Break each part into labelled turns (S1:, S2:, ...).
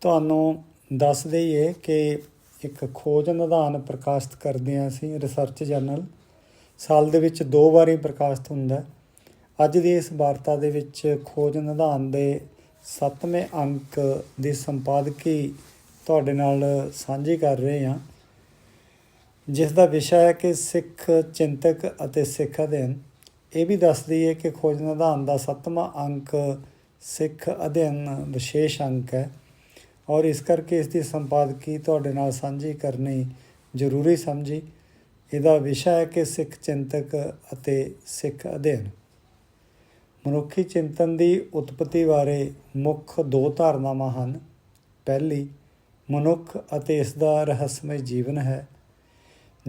S1: ਤੁਹਾਨੂੰ ਦੱਸ ਦਈਏ ਕਿ ਇੱਕ ਖੋਜ ਨਿਧਾਨ ਪ੍ਰਕਾਸ਼ਿਤ ਕਰਦੇ ਹਾਂ ਅਸੀਂ ਰਿਸਰਚ ਜਰਨਲ ਸਾਲ ਦੇ ਵਿੱਚ ਦੋ ਵਾਰੀ ਪ੍ਰਕਾਸ਼ਿਤ ਹੁੰਦਾ ਅੱਜ ਦੀ ਇਸ ਵਾਰਤਾ ਦੇ ਵਿੱਚ ਖੋਜ ਨਿਦਾਨ ਦੇ 7ਵੇਂ ਅੰਕ ਦੀ ਸੰਪਾਦਕੀ ਤੁਹਾਡੇ ਨਾਲ ਸਾਂਝੀ ਕਰ ਰਹੇ ਹਾਂ। ਜਿਸ ਦਾ ਵਿਸ਼ਾ ਹੈ ਕਿ ਸਿੱਖ ਚਿੰਤਕ ਅਤੇ ਸਿੱਖ ਅਧਿਐਨ। ਇਹ ਵੀ ਦੱਸਦੀ ਹੈ ਕਿ ਖੋਜ ਨਿਧਾਨ ਦਾ 7ਵਾਂ ਅੰਕ ਸਿੱਖ ਅਧਿਐਨ ਵਿਸ਼ੇਸ਼ ਅੰਕ ਹੈ। ਔਰ ਇਸ ਕਰਕੇ ਇਸ ਦੀ ਸੰਪਾਦਕੀ ਤੁਹਾਡੇ ਨਾਲ ਸਾਂਝੀ ਕਰਨੀ ਜ਼ਰੂਰੀ ਸਮਝੀ। ਇਹਦਾ ਵਿਸ਼ਾ ਹੈ ਕਿ ਸਿੱਖ ਚਿੰਤਕ ਅਤੇ ਸਿੱਖ ਅਧਿਐਨ। ਮਨੁੱਖੀ ਚਿੰਤਨ ਦੀ ਉਤਪਤੀ ਬਾਰੇ ਮੁੱਖ ਦੋ ਧਾਰਨਾਵਾਂ ਹਨ। ਪਹਿਲੀ, ਮਨੁੱਖ ਅਤੇ ਇਸ ਦਾ ਰਹੱਸਮਈ ਜੀਵਨ ਹੈ।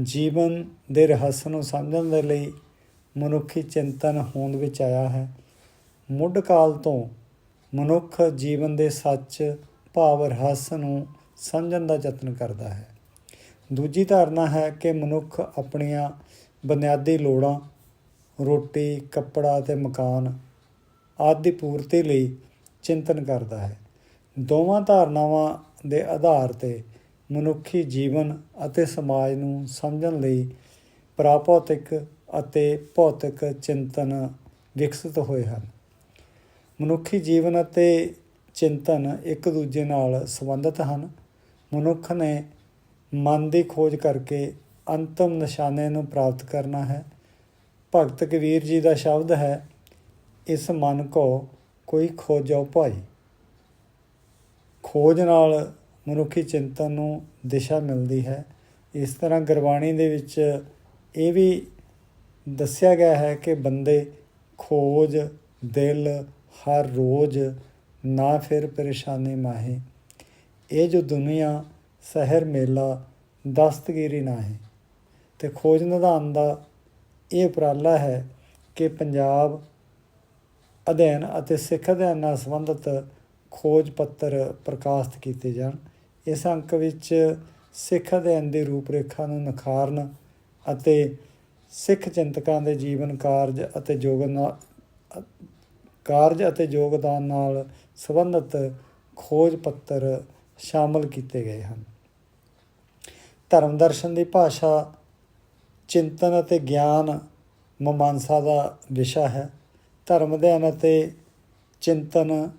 S1: ਜੀਵਨ ਦੇ ਰਹੱਸ ਨੂੰ ਸਮਝਣ ਦੇ ਲਈ ਮਨੁੱਖੀ ਚਿੰਤਨ ਹੋਂਦ ਵਿੱਚ ਆਇਆ ਹੈ। ਮੁੱਢ ਕਾਲ ਤੋਂ ਮਨੁੱਖ ਜੀਵਨ ਦੇ ਸੱਚ ਭਾਵ ਰਹੱਸ ਨੂੰ ਸਮਝਣ ਦਾ ਯਤਨ ਕਰਦਾ ਹੈ। ਦੂਜੀ ਧਾਰਨਾ ਹੈ ਕਿ ਮਨੁੱਖ ਆਪਣੀਆਂ ਬੁਨਿਆਦੀ ਲੋੜਾਂ, ਰੋਟੀ, ਕੱਪੜਾ ਅਤੇ ਮਕਾਨ ਆਦਿ ਪੂਰਤੀ ਲਈ ਚਿੰਤਨ ਕਰਦਾ ਹੈ। ਦੋਵਾਂ ਧਾਰਨਾਵਾਂ ਦੇ ਆਧਾਰ ਤੇ ਮਨੁੱਖੀ ਜੀਵਨ ਅਤੇ ਸਮਾਜ ਨੂੰ ਸਮਝਣ ਲਈ ਪ੍ਰਾਪੌਤਿਕ ਅਤੇ ਭੌਤਿਕ ਚਿੰਤਨ ਵਿਕਸਿਤ ਹੋਏ ਹਨ। ਮਨੁੱਖੀ ਜੀਵਨ ਅਤੇ ਚਿੰਤਨ ਇੱਕ ਦੂਜੇ ਨਾਲ ਸੰਬੰਧਿਤ ਹਨ। ਮਨੁੱਖ ਨੇ ਮਨ ਦੀ ਖੋਜ ਕਰਕੇ ਅੰਤਮ ਨਿਸ਼ਾਨੇ ਨੂੰ ਪ੍ਰਾਪਤ ਕਰਨਾ ਹੈ। ਭਗਤ ਕਬੀਰ ਜੀ ਦਾ ਸ਼ਬਦ ਹੈ, ਇਸ ਮਨ ਕੋ ਕੋਈ ਖੋਜੋ ਭਾਈ। ਖੋਜ ਨਾਲ ਮਨੁੱਖੀ ਚਿੰਤਨ ਨੂੰ ਦਿਸ਼ਾ ਮਿਲਦੀ ਹੈ। ਇਸ ਤਰ੍ਹਾਂ ਗੁਰਬਾਣੀ ਦੇ ਵਿੱਚ ਇਹ ਵੀ ਦੱਸਿਆ ਗਿਆ ਹੈ ਕਿ ਬੰਦੇ ਖੋਜ, ਦਿਲ, ਹਰ ਰੋਜ਼ ਨਾ ਫਿਰ ਪਰੇਸ਼ਾਨੀ ਮਾਹੇ। ਇਹ ਜੋ ਦੁਨੀਆ, ਸ਼ਹਿਰ, ਮੇਲਾ, ਦਸਤਗੀਰੀ ਨਾ ਹੈ ਤੇ ਖੋਜ ਨਿਧਾਨ ਦਾ ਇਹ ਉਪਰਾਲਾ ਹੈ ਕਿ ਪੰਜਾਬ ਅਧਿਐਨ ਅਤੇ ਸਿੱਖ ਅਧਿਐਨ ਨਾਲ ਸੰਬੰਧਿਤ ਖੋਜ ਪੱਤਰ ਪ੍ਰਕਾਸ਼ਿਤ ਕੀਤੇ ਜਾਣ। ਇਸ ਅੰਕ ਵਿੱਚ ਸਿੱਖ ਅਧਿਐਨ ਦੀ ਰੂਪਰੇਖਾ ਨੂੰ ਨਿਖਾਰਨ ਅਤੇ ਸਿੱਖ ਚਿੰਤਕਾਂ ਦੇ ਜੀਵਨ ਕਾਰਜ ਅਤੇ ਯੋਗਦਾਨ ਕਾਰਜ ਅਤੇ ਯੋਗਦਾਨ ਨਾਲ ਸੰਬੰਧਿਤ ਖੋਜ ਪੱਤਰ ਸ਼ਾਮਲ ਕੀਤੇ ਗਏ ਹਨ। ਧਰਮ ਦਰਸ਼ਨ ਦੀ ਭਾਸ਼ਾ ਚਿੰਤਨ ਅਤੇ ਗਿਆਨ ਮਮਾਨਸਾ ਦਾ ਵਿਸ਼ਾ ਹੈ। ਧਰਮ ਅਧਿਐਨ ਅਤੇ ਚਿੰਤਨ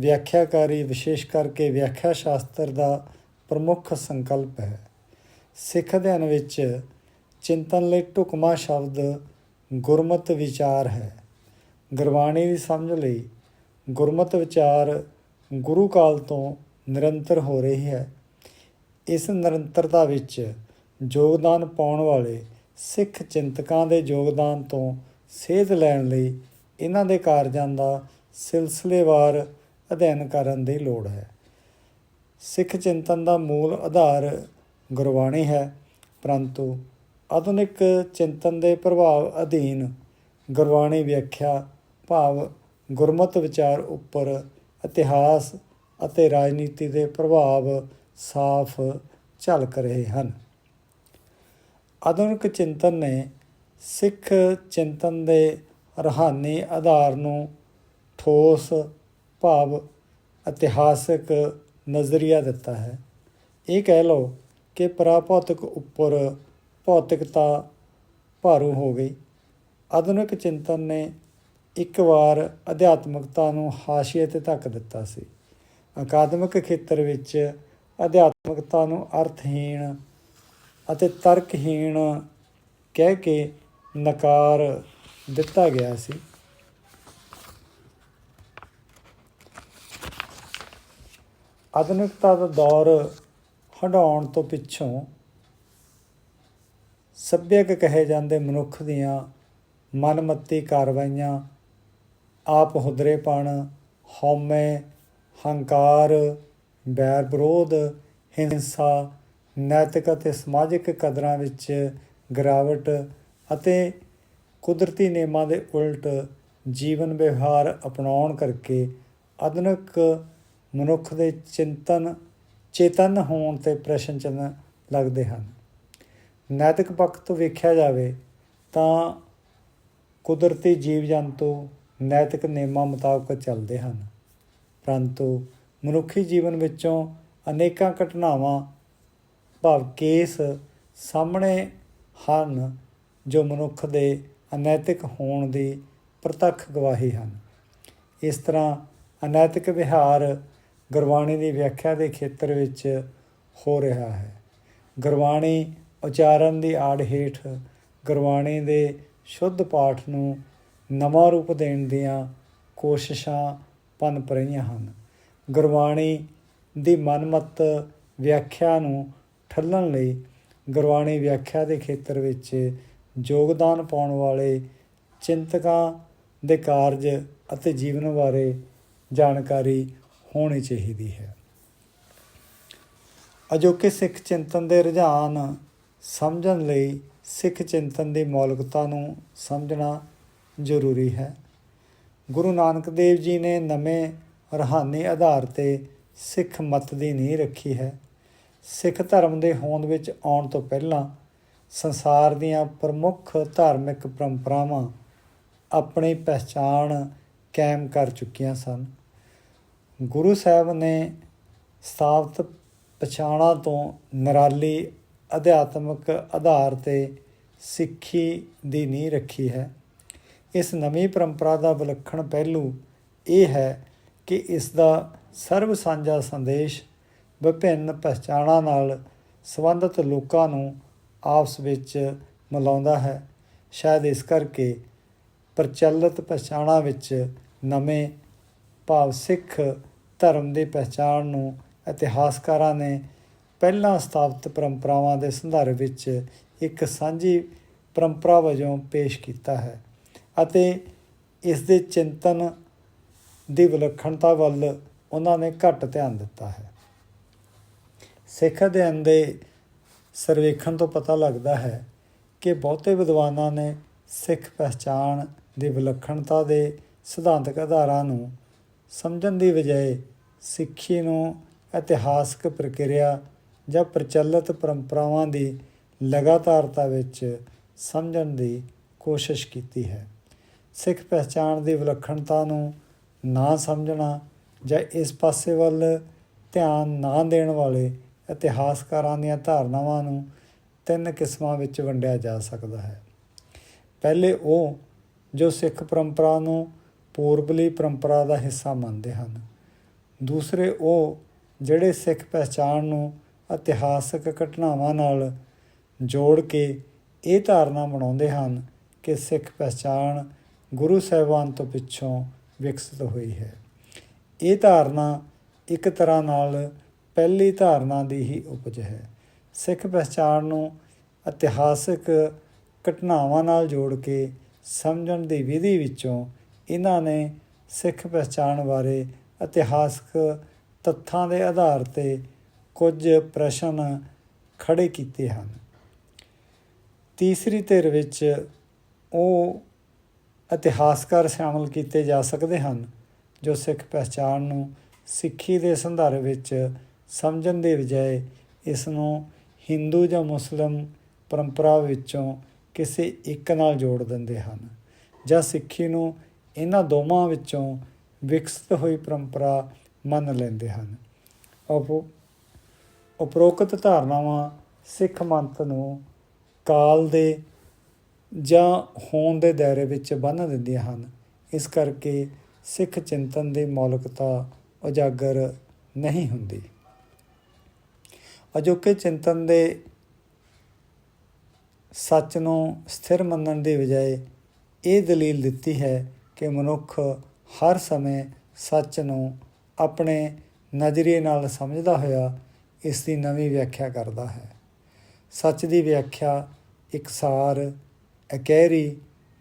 S1: ਵਿਆਖਿਆਕਾਰੀ ਵਿਸ਼ੇਸ਼ ਕਰਕੇ ਵਿਆਖਿਆ ਸ਼ਾਸਤਰ ਦਾ ਪ੍ਰਮੁੱਖ ਸੰਕਲਪ ਹੈ। ਸਿੱਖ ਅਧਿਐਨ ਵਿੱਚ ਚਿੰਤਨ ਲਈ ਢੁਕਮਾ ਸ਼ਬਦ ਗੁਰਮਤ ਵਿਚਾਰ ਹੈ। ਗੁਰਬਾਣੀ ਦੀ ਸਮਝ ਲਈ ਗੁਰਮਤ ਵਿਚਾਰ ਗੁਰੂ ਕਾਲ ਤੋਂ ਨਿਰੰਤਰ ਹੋ ਰਹੀ ਹੈ। ਇਸ ਨਿਰੰਤਰਤਾ ਵਿੱਚ ਯੋਗਦਾਨ ਪਾਉਣ ਵਾਲੇ ਸਿੱਖ ਚਿੰਤਕਾਂ ਦੇ ਯੋਗਦਾਨ ਤੋਂ ਸੇਧ ਲੈਣ ਲਈ ਇਹਨਾਂ ਦੇ ਕਾਰਜਾਂ ਦਾ ਸਿਲਸਿਲੇਵਾਰ ਅਧਿਐਨ ਕਰਨ ਦੀ ਲੋੜ ਹੈ। ਸਿੱਖ ਚਿੰਤਨ ਦਾ ਮੂਲ ਆਧਾਰ ਗੁਰਬਾਣੀ ਹੈ, ਪਰੰਤੂ ਆਧੁਨਿਕ ਚਿੰਤਨ ਦੇ ਪ੍ਰਭਾਵ ਅਧੀਨ ਗੁਰਬਾਣੀ ਵਿਆਖਿਆ ਭਾਵ ਗੁਰਮਤ ਵਿਚਾਰ ਉੱਪਰ ਇਤਿਹਾਸ ਅਤੇ ਰਾਜਨੀਤੀ ਦੇ ਪ੍ਰਭਾਵ ਸਾਫ਼ ਝਲਕ ਰਹੇ ਹਨ। ਆਧੁਨਿਕ ਚਿੰਤਨ ਨੇ ਸਿੱਖ ਚਿੰਤਨ ਦੇ ਰਹਾਨੀ ਆਧਾਰ ਨੂੰ ਠੋਸ ਭਾਵ ਇਤਿਹਾਸਕ ਨਜ਼ਰੀਆ ਦਿੱਤਾ ਹੈ। ਇਹ ਕਹਿ ਲਓ ਕਿ ਪ੍ਰਾਪੌਤਿਕ ਉੱਪਰ ਭੌਤਿਕਤਾ ਭਾਰੂ ਹੋ ਗਈ। ਆਧੁਨਿਕ ਚਿੰਤਨ ਨੇ ਇੱਕ ਵਾਰ ਅਧਿਆਤਮਕਤਾ ਨੂੰ ਹਾਸ਼ੀਏ ਤੇ ਧੱਕ ਦਿੱਤਾ ਸੀ। ਅਕਾਦਮਿਕ ਖੇਤਰ ਵਿੱਚ ਅਧਿਆਤਮਕਤਾ ਨੂੰ ਅਰਥਹੀਣ ਅਤੇ ਤਰਕਹੀਣ ਕਹਿ ਕੇ ਨਕਾਰ ਦਿੱਤਾ ਗਿਆ ਸੀ। ਆਧੁਨਿਕਤਾ ਦਾ ਦੌਰ ਹਟਾਉਣ ਤੋਂ ਪਿੱਛੋਂ ਸੱਭਿਅਕ ਕਹੇ ਜਾਂਦੇ ਮਨੁੱਖ ਦੀਆਂ ਮਨਮੱਤੀ ਕਾਰਵਾਈਆਂ ਆਪ ਹੁਦਰੇਪਣ ਹਉਮੈ, ਹੰਕਾਰ, ਬੈਰ ਵਿਰੋਧ, ਹਿੰਸਾ, ਨੈਤਿਕ ਅਤੇ ਸਮਾਜਿਕ ਕਦਰਾਂ ਵਿੱਚ ਗਿਰਾਵਟ ਅਤੇ ਕੁਦਰਤੀ ਨਿਯਮਾਂ ਦੇ ਉਲਟ ਜੀਵਨ ਵਿਵਹਾਰ ਅਪਣਾਉਣ ਕਰਕੇ ਆਧੁਨਿਕ ਮਨੁੱਖ ਦੇ ਚਿੰਤਨ, ਚੇਤਨ ਹੋਣ ਤੇ ਪ੍ਰਸ਼ਨ ਚਿੰਨ੍ਹ ਲੱਗਦੇ ਹਨ। ਨੈਤਿਕ ਪੱਖ ਤੋਂ ਵੇਖਿਆ ਜਾਵੇ ਤਾਂ ਕੁਦਰਤੀ ਜੀਵ ਜੰਤੂ ਨੈਤਿਕ ਨਿਯਮਾਂ ਮੁਤਾਬਕ ਚੱਲਦੇ ਹਨ। ਪਰੰਤੂ ਮਨੁੱਖੀ ਜੀਵਨ ਵਿੱਚੋਂ ਅਨੇਕਾਂ ਘਟਨਾਵਾਂ, ਭਾਵ ਕੇਸ ਸਾਹਮਣੇ ਹਨ, ਜੋ ਮਨੁੱਖ ਦੇ ਅਨੈਤਿਕ ਹੋਣ ਦੀ ਪ੍ਰਤੱਖ ਗਵਾਹੀ ਹਨ। ਇਸ ਤਰ੍ਹਾਂ ਅਨੈਤਿਕ ਵਿਹਾਰ ਗੁਰਬਾਣੀ ਦੀ ਵਿਆਖਿਆ ਦੇ ਖੇਤਰ ਵਿੱਚ ਹੋ ਰਿਹਾ ਹੈ। ਗੁਰਬਾਣੀ ਉਚਾਰਨ ਦੀ ਆੜ ਹੇਠ ਗੁਰਬਾਣੀ ਦੇ ਸ਼ੁੱਧ ਪਾਠ ਨੂੰ ਨਵਾਂ ਰੂਪ ਦੇਣ ਦੀਆਂ ਕੋਸ਼ਿਸ਼ਾਂ ਪਨਪ ਰਹੀਆਂ ਹਨ। ਗੁਰਬਾਣੀ ਦੀ ਮਨਮਤ ਵਿਆਖਿਆ ਨੂੰ ਠੱਲਣ ਲਈ ਗੁਰਬਾਣੀ ਵਿਆਖਿਆ ਦੇ ਖੇਤਰ ਵਿੱਚ ਯੋਗਦਾਨ ਪਾਉਣ ਵਾਲੇ ਚਿੰਤਕਾਂ ਦੇ ਕਾਰਜ ਅਤੇ ਜੀਵਨ ਬਾਰੇ ਜਾਣਕਾਰੀ ਹੋਣੀ ਚਾਹੀਦੀ ਹੈ। ਅਜੋਕੇ ਸਿੱਖ ਚਿੰਤਨ ਦੇ ਰੁਝਾਨ ਸਮਝਣ ਲਈ ਸਿੱਖ ਚਿੰਤਨ ਦੀ ਮੌਲਿਕਤਾ ਨੂੰ ਸਮਝਣਾ ਜ਼ਰੂਰੀ ਹੈ। ਗੁਰੂ ਨਾਨਕ ਦੇਵ ਜੀ ਨੇ ਨਵੇਂ ਰਹਾਨੀ ਆਧਾਰ ਤੇ ਸਿੱਖ ਮਤ ਦੀ ਨੀਂਹ ਰੱਖੀ ਹੈ। ਸਿੱਖ ਧਰਮ ਦੇ ਹੋਂਦ ਵਿੱਚ ਆਉਣ ਤੋਂ ਪਹਿਲਾਂ ਸੰਸਾਰ ਦੀਆਂ ਪ੍ਰਮੁੱਖ ਧਾਰਮਿਕ ਪਰੰਪਰਾਵਾਂ ਆਪਣੀ ਪਹਿਚਾਣ ਕਾਇਮ ਕਰ ਚੁੱਕੀਆਂ ਸਨ। ਗੁਰੂ ਸਾਹਿਬ ਨੇ ਸਥਾਪਿਤ ਪਛਾਣਾ ਤੋਂ ਨਿਰਾਲੀ ਅਧਿਆਤਮਿਕ ਆਧਾਰ ਤੇ ਸਿੱਖੀ ਦੀ ਨੀਂਹ ਰੱਖੀ ਹੈ। ਇਸ ਨਵੀਂ ਪਰੰਪਰਾ ਦਾ ਵਿਲੱਖਣ ਪਹਿਲੂ ਇਹ ਹੈ ਕਿ ਇਸ ਦਾ ਸਰਬ ਸਾਂਝਾ ਸੰਦੇਸ਼ ਵਿਭਿੰਨ ਪਛਾਣਾਂ ਨਾਲ ਸੰਬੰਧਿਤ ਲੋਕਾਂ ਨੂੰ ਆਪਸ ਵਿੱਚ ਮਿਲਾਉਂਦਾ ਹੈ। ਸ਼ਾਇਦ ਇਸ ਕਰਕੇ ਪ੍ਰਚਲਿਤ ਪਛਾਣਾਂ ਵਿੱਚ ਨਵੇਂ ਭਾਵ ਸਿੱਖ ਧਰਮ ਦੀ ਪਛਾਣ ਨੂੰ ਇਤਿਹਾਸਕਾਰਾਂ ਨੇ ਪਹਿਲਾਂ ਸਥਾਪਿਤ ਪਰੰਪਰਾਵਾਂ ਦੇ ਸੰਦਰਭ ਵਿੱਚ ਇੱਕ ਸਾਂਝੀ ਪਰੰਪਰਾ ਵਜੋਂ ਪੇਸ਼ ਕੀਤਾ ਹੈ। ਅਤੇ ਇਸ ਦੇ ਚਿੰਤਨ ਦੀ ਵਿਲੱਖਣਤਾ ਵੱਲ ਉਹਨਾਂ ਨੇ ਘੱਟ ਧਿਆਨ ਦਿੱਤਾ ਹੈ। ਸਿੱਖ ਅਧਿਐਨ ਦੇ ਸਰਵੇਖਣ ਤੋਂ ਪਤਾ ਲੱਗਦਾ ਹੈ ਕਿ ਬਹੁਤੇ ਵਿਦਵਾਨਾਂ ਨੇ ਸਿੱਖ ਪਹਿਚਾਣ ਦੀ ਵਿਲੱਖਣਤਾ ਦੇ ਸਿਧਾਂਤਕ ਆਧਾਰਾਂ ਨੂੰ ਸਮਝਣ ਦੀ ਬਜਾਏ ਸਿੱਖੀ ਨੂੰ ਇਤਿਹਾਸਕ ਪ੍ਰਕਿਰਿਆ ਜਾਂ ਪ੍ਰਚਲਿਤ ਪਰੰਪਰਾਵਾਂ ਦੀ ਲਗਾਤਾਰਤਾ ਵਿੱਚ ਸਮਝਣ ਦੀ ਕੋਸ਼ਿਸ਼ ਕੀਤੀ ਹੈ। ਸਿੱਖ ਪਹਿਚਾਣ ਦੀ ਵਿਲੱਖਣਤਾ ਨੂੰ ਨਾ ਸਮਝਣਾ ਜਾਂ ਇਸ ਪਾਸੇ ਵੱਲ ਧਿਆਨ ਨਾ ਦੇਣ ਵਾਲੇ ਇਤਿਹਾਸਕਾਰਾਂ ਦੀਆਂ ਧਾਰਨਾਵਾਂ ਨੂੰ ਤਿੰਨ ਕਿਸਮਾਂ ਵਿੱਚ ਵੰਡਿਆ ਜਾ ਸਕਦਾ ਹੈ। ਪਹਿਲੇ ਉਹ ਜੋ ਸਿੱਖ ਪਰੰਪਰਾ ਨੂੰ ਪੂਰਬਲੀ ਪਰੰਪਰਾ ਦਾ ਹਿੱਸਾ ਮੰਨਦੇ ਹਨ। ਦੂਸਰੇ ਉਹ ਜਿਹੜੇ ਸਿੱਖ ਪਹਿਚਾਣ ਨੂੰ ਇਤਿਹਾਸਕ ਘਟਨਾਵਾਂ ਨਾਲ ਜੋੜ ਕੇ ਇਹ ਧਾਰਨਾ ਬਣਾਉਂਦੇ ਹਨ ਕਿ ਸਿੱਖ ਪਹਿਚਾਣ ਗੁਰੂ ਸਾਹਿਬਾਨ ਤੋਂ ਪਿੱਛੋਂ ਵਿਕਸਿਤ ਹੋਈ ਹੈ। ਇਹ ਧਾਰਨਾ ਇੱਕ ਤਰ੍ਹਾਂ ਨਾਲ ਪਹਿਲੀ ਧਾਰਨਾ ਦੀ ਹੀ ਉਪਜ ਹੈ। ਸਿੱਖ ਪਹਿਚਾਣ ਨੂੰ ਇਤਿਹਾਸਕ ਘਟਨਾਵਾਂ ਨਾਲ ਜੋੜ ਕੇ ਸਮਝਣ ਦੀ ਵਿਧੀ ਵਿੱਚੋਂ ਇਹਨਾਂ ਨੇ ਸਿੱਖ ਪਹਿਚਾਣ ਬਾਰੇ ਇਤਿਹਾਸਕ ਤੱਥਾਂ ਦੇ ਆਧਾਰ ਤੇ ਕੁਝ ਪ੍ਰਸ਼ਨ ਖੜੇ ਕੀਤੇ ਹਨ। ਤੀਸਰੀ ਧਿਰ ਵਿੱਚ ਉਹ ਇਤਿਹਾਸਕਾਰ ਸ਼ਾਮਲ ਕੀਤੇ ਜਾ ਸਕਦੇ ਹਨ, ਜੋ ਸਿੱਖ ਪਹਿਚਾਣ ਨੂੰ ਸਿੱਖੀ ਦੇ ਸੰਦਰਭ ਵਿੱਚ ਸਮਝਣ ਦੇ ਬਜਾਏ ਇਸ ਨੂੰ ਹਿੰਦੂ ਜਾਂ ਮੁਸਲਮ ਪਰੰਪਰਾ ਵਿੱਚੋਂ ਕਿਸੇ ਇੱਕ ਨਾਲ ਜੋੜ ਦਿੰਦੇ ਹਨ ਜਾਂ ਸਿੱਖੀ ਨੂੰ ਇਹਨਾਂ ਦੋਵਾਂ ਵਿੱਚੋਂ ਵਿਕਸਿਤ ਹੋਈ ਪਰੰਪਰਾ ਮੰਨ ਲੈਂਦੇ ਹਨ। ਉਪ, ਉਪਰੋਕਤ ਧਾਰਨਾਵਾਂ ਸਿੱਖ ਮੰਤ ਨੂੰ ਕਾਲ ਦੇ ਜਾਂ ਹੋਣ ਦੇ ਦਾਇਰੇ ਵਿੱਚ ਬੰਨ੍ਹ ਦਿੰਦੀਆਂ ਹਨ। ਇਸ ਕਰਕੇ ਸਿੱਖ ਚਿੰਤਨ ਦੀ ਮੌਲਿਕਤਾ ਉਜਾਗਰ ਨਹੀਂ ਹੁੰਦੀ। ਅਜੋਕੇ ਚਿੰਤਨ ਦੇ ਸੱਚ ਨੂੰ ਸਥਿਰ ਮੰਨਣ ਦੀ ਬਜਾਏ ਇਹ ਦਲੀਲ ਦਿੱਤੀ ਹੈ ਕਿ ਮਨੁੱਖ ਹਰ ਸਮੇਂ ਸੱਚ ਨੂੰ ਆਪਣੇ ਨਜ਼ਰੀਏ ਨਾਲ ਸਮਝਦਾ ਹੋਇਆ ਇਸ ਦੀ ਨਵੀਂ ਵਿਆਖਿਆ ਕਰਦਾ ਹੈ। ਸੱਚ ਦੀ ਵਿਆਖਿਆ ਇਕਸਾਰ ਅਕਹਿਰੀ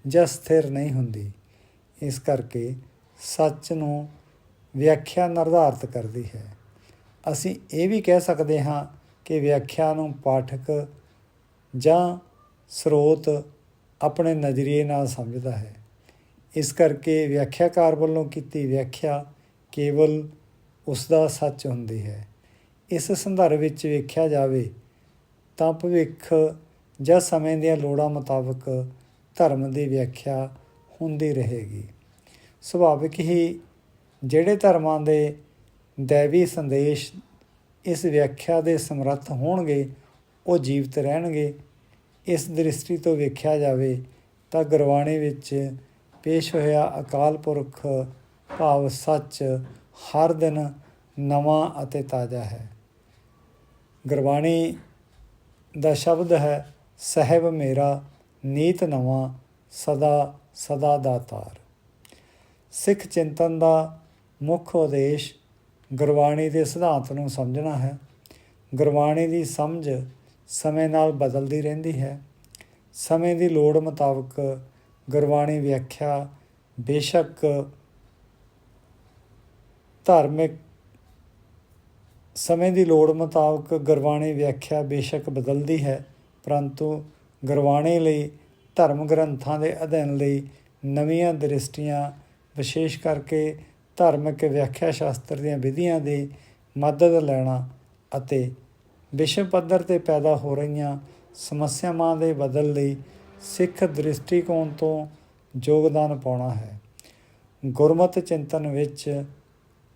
S1: ਜਾਂ ਸਥਿਰ ਨਹੀਂ ਹੁੰਦੀ। ਇਸ ਕਰਕੇ ਸੱਚ ਨੂੰ ਵਿਆਖਿਆ ਨਿਰਧਾਰਤ ਕਰਦੀ ਹੈ। ਅਸੀਂ ਇਹ ਵੀ ਕਹਿ ਸਕਦੇ ਹਾਂ ਕਿ ਵਿਆਖਿਆ ਨੂੰ ਪਾਠਕ ਜਾਂ ਸਰੋਤ ਆਪਣੇ ਨਜ਼ਰੀਏ ਨਾਲ ਸਮਝਦਾ ਹੈ। ਇਸ ਕਰਕੇ ਵਿਆਖਿਆਕਾਰ ਵੱਲੋਂ ਕੀਤੀ ਵਿਆਖਿਆ ਕੇਵਲ ਉਸ ਦਾ ਸੱਚ ਹੁੰਦੀ ਹੈ। ਇਸ ਸੰਦਰਭ ਵਿੱਚ ਵੇਖਿਆ ਜਾਵੇ ਤਾਂ ਭਵਿੱਖ ਜਾਂ ਸਮੇਂ ਦੀਆਂ ਲੋੜਾਂ ਮੁਤਾਬਕ ਧਰਮ ਦੀ ਵਿਆਖਿਆ ਹੁੰਦੀ ਰਹੇਗੀ। ਸੁਭਾਵਿਕ ਹੀ ਜਿਹੜੇ ਧਰਮਾਂ ਦੇ ਦੈਵੀ ਸੰਦੇਸ਼ ਇਸ ਵਿਆਖਿਆ ਦੇ ਸਮਰੱਥ ਹੋਣਗੇ, ਉਹ ਜੀਵਤ ਰਹਿਣਗੇ। ਇਸ ਦ੍ਰਿਸ਼ਟੀ ਤੋਂ ਵੇਖਿਆ ਜਾਵੇ ਤਾਂ ਗੁਰਬਾਣੀ ਵਿੱਚ ਪੇਸ਼ ਹੋਇਆ ਅਕਾਲ ਪੁਰਖ ਭਾਵ ਸੱਚ ਹਰ ਦਿਨ ਨਵਾਂ ਅਤੇ ਤਾਜ਼ਾ ਹੈ। ਗੁਰਬਾਣੀ ਦਾ ਸ਼ਬਦ ਹੈ ਸਹਿਬ ਮੇਰਾ, ਨੀਤ ਨਵਾਂ, ਸਦਾ ਸਦਾ ਦਾਤਾਰ ਸਿੱਖ ਚਿੰਤਨ ਦਾ ਮੁੱਖ ਉਦੇਸ਼ ਗੁਰਬਾਣੀ ਦੇ ਸਿਧਾਂਤ ਨੂੰ ਸਮਝਣਾ ਹੈ। ਗੁਰਬਾਣੀ ਦੀ ਸਮਝ ਸਮੇਂ ਨਾਲ ਬਦਲਦੀ ਰਹਿੰਦੀ ਹੈ। ਸਮੇਂ ਦੀ ਲੋੜ ਮੁਤਾਬਕ ਗੁਰਬਾਣੀ ਵਿਆਖਿਆ ਬੇਸ਼ੱਕ ਧਾਰਮਿਕ ਸਮੇਂ ਦੀ ਲੋੜ ਮੁਤਾਬਕ ਗੁਰਬਾਣੀ ਵਿਆਖਿਆ ਬੇਸ਼ੱਕ ਬਦਲਦੀ ਹੈ। ਪਰੰਤੂ ਗੁਰਬਾਣੀ ਲਈ, ਧਰਮ ਗ੍ਰੰਥਾਂ ਦੇ ਅਧਿਐਨ ਲਈ ਨਵੀਆਂ ਦ੍ਰਿਸ਼ਟੀਆਂ, ਵਿਸ਼ੇਸ਼ ਕਰਕੇ ਧਾਰਮਿਕ ਵਿਆਖਿਆ ਸ਼ਾਸਤਰ ਦੀਆਂ ਵਿਧੀਆਂ ਦੀ ਮਦਦ ਲੈਣਾ ਅਤੇ ਵਿਸ਼ਵ ਪੱਧਰ ਤੇ ਪੈਦਾ ਹੋ ਰਹੀਆਂ ਸਮੱਸਿਆਵਾਂ ਦੇ ਬਦਲ ਲਈ ਸਿੱਖ ਦ੍ਰਿਸ਼ਟੀਕੋਣ ਤੋਂ ਯੋਗਦਾਨ ਪਾਉਣਾ ਹੈ। ਗੁਰਮਤ ਚਿੰਤਨ ਵਿੱਚ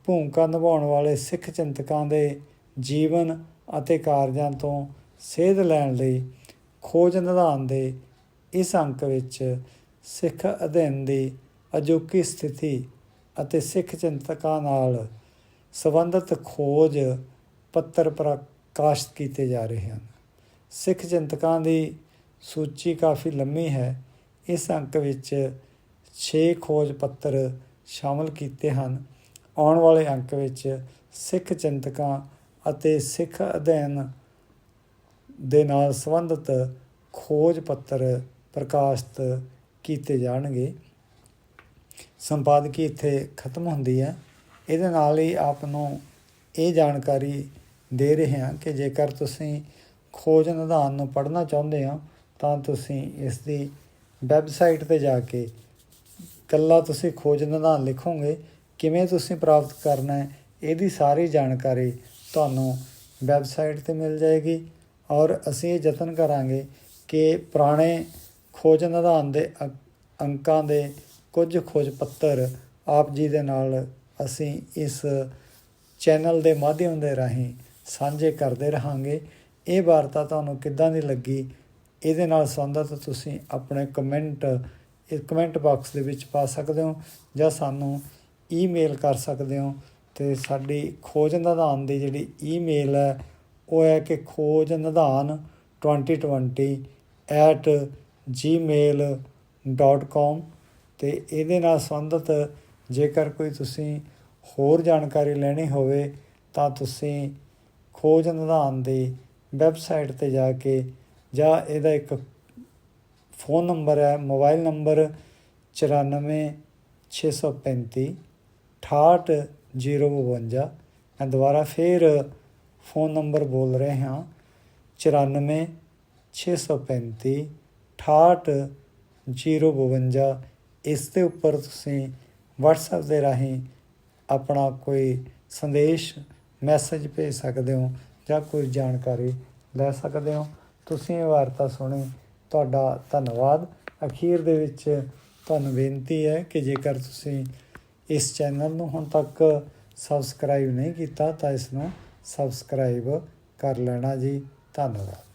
S1: ਭੂਮਿਕਾ ਨਿਭਾਉਣ ਵਾਲੇ ਸਿੱਖ ਚਿੰਤਕਾਂ ਦੇ ਜੀਵਨ ਅਤੇ ਕਾਰਜਾਂ ਤੋਂ ਸੇਧ ਲੈਣ ਲਈ ਖੋਜ ਨਿਧਾਨ ਦੇ ਇਸ ਅੰਕ ਵਿੱਚ ਸਿੱਖ ਅਧਿਐਨ ਦੀ ਅਜੋਕੀ ਸਥਿਤੀ ਅਤੇ ਸਿੱਖ ਚਿੰਤਕਾਂ ਨਾਲ ਸੰਬੰਧਿਤ ਖੋਜ ਪੱਤਰ ਪ੍ਰਕਾਸ਼ਿਤ ਕੀਤੇ ਜਾ ਰਹੇ ਹਨ। ਸਿੱਖ ਚਿੰਤਕਾਂ ਦੀ ਸੂਚੀ ਕਾਫੀ ਲੰਮੀ ਹੈ। ਇਸ ਅੰਕ ਵਿੱਚ 6 ਖੋਜ ਪੱਤਰ ਸ਼ਾਮਲ ਕੀਤੇ ਹਨ। ਆਉਣ ਵਾਲੇ ਅੰਕ ਵਿੱਚ ਸਿੱਖ ਚਿੰਤਕਾਂ ਅਤੇ ਸਿੱਖ ਅਧਿਐਨ ਦੇ ਨਾਲ ਸੰਬੰਧਿਤ ਖੋਜ ਪੱਤਰ ਪ੍ਰਕਾਸ਼ਿਤ ਕੀਤੇ ਜਾਣਗੇ। ਸੰਪਾਦਕੀ ਇੱਥੇ ਖਤਮ ਹੁੰਦੀ ਹੈ। ਇਹਦੇ ਨਾਲ ਹੀ ਆਪ ਨੂੰ ਇਹ ਜਾਣਕਾਰੀ ਦੇ ਰਹੇ ਹਾਂ ਕਿ ਜੇਕਰ ਤੁਸੀਂ ਖੋਜ ਨਿਧਾਨ ਨੂੰ ਪੜ੍ਹਨਾ ਚਾਹੁੰਦੇ ਹੋ, ਤਾਂ ਤੁਸੀਂ ਇਸ ਦੀ ਵੈਬਸਾਈਟ ਤੇ ਜਾ ਕੇ ਕੱਲਾ ਤੁਸੀਂ ਖੋਜ ਨਿਧਾਨ ਲਿਖੋਗੇ। ਕਿਵੇਂ ਤੁਸੀਂ ਪ੍ਰਾਪਤ ਕਰਨਾ ਹੈ, ਇਹਦੀ ਸਾਰੀ ਜਾਣਕਾਰੀ ਤੁਹਾਨੂੰ ਵੈਬਸਾਈਟ ਤੇ ਮਿਲ ਜਾਏਗੀ। ਔਰ ਅਸੀਂ ਇਹ ਯਤਨ ਕਰਾਂਗੇ ਕਿ ਪੁਰਾਣੇ ਖੋਜ ਨਿਧਾਨ ਦੇ ਅੰ- ਅੰਕਾਂ ਦੇ ਕੁਝ ਖੋਜ ਪੱਤਰ ਆਪ ਜੀ ਦੇ ਨਾਲ ਅਸੀਂ ਇਸ ਚੈਨਲ ਦੇ ਮਾਧਿਅਮ ਦੇ ਰਾਹੀਂ ਸਾਂਝੇ ਕਰਦੇ ਰਹਾਂਗੇ। ਇਹ ਵਾਰਤਾ ਤੁਹਾਨੂੰ ਕਿੱਦਾਂ ਦੀ ਲੱਗੀ? ਇਹਦੇ ਨਾਲ ਸੰਬੰਧਿਤ ਤੁਸੀਂ ਆਪਣੇ ਕਮੈਂਟ, ਇਹ ਕਮੈਂਟ ਬਾਕਸ ਦੇ ਵਿੱਚ ਪਾ ਸਕਦੇ ਹੋ ਜਾਂ ਸਾਨੂੰ ਈਮੇਲ ਕਰ ਸਕਦੇ ਹੋ ਤੇ ਸਾਡੀ ਖੋਜ ਨਿਧਾਨ ਦੀ ਜਿਹੜੀ ਈਮੇਲ ਹੈ ਉਹ ਹੈ ਕਿ ਖੋਜ ਨਿਧਾਨ 2020 gmail.com ਤੇ ਇਹਦੇ ਨਾਲ ਸੰਬੰਧਿਤ ਜੇਕਰ ਕੋਈ ਤੁਸੀਂ ਹੋਰ ਜਾਣਕਾਰੀ ਲੈਣੀ ਹੋਵੇ ਤਾਂ ਤੁਸੀਂ ਖੋਜ ਨਿਧਾਨ ਦੀ ਵੈਬਸਾਈਟ ਤੇ ਜਾ ਕੇ ਜਾਂ ਇਹਦਾ ਇੱਕ ਫੋਨ ਨੰਬਰ ਹੈ ਮੋਬਾਈਲ ਨੰਬਰ 94635 68052 ਮੈਂ ਦੁਬਾਰਾ ਫੇਰ ਫੋਨ ਨੰਬਰ ਬੋਲ ਰਹੇ ਹਾਂ। 94 635 68052 ਇਸ ਦੇ ਉੱਪਰ ਤੁਸੀਂ WhatsApp ਦੇ ਰਾਹੀਂ ਆਪਣਾ ਕੋਈ ਸੰਦੇਸ਼ ਮੈਸੇਜ ਭੇਜ ਸਕਦੇ ਹੋ ਜਾਂ ਕੋਈ ਜਾਣਕਾਰੀ ਲੈ ਸਕਦੇ ਹੋ। ਤੁਸੀਂ ਇਹ ਵਾਰਤਾ ਸੁਣੀ, ਤੁਹਾਡਾ ਧੰਨਵਾਦ। ਅਖੀਰ ਦੇ ਵਿੱਚ ਤੁਹਾਨੂੰ ਬੇਨਤੀ ਹੈ ਕਿ ਜੇਕਰ ਤੁਸੀਂ ਇਸ ਚੈਨਲ ਨੂੰ ਹੁਣ ਤੱਕ ਸਬਸਕ੍ਰਾਈਬ ਨਹੀਂ ਕੀਤਾ ਤਾਂ ਇਸ ਨੂੰ ਸਬਸਕ੍ਰਾਈਬ ਕਰ ਲੈਣਾ ਜੀ। ਧੰਨਵਾਦ।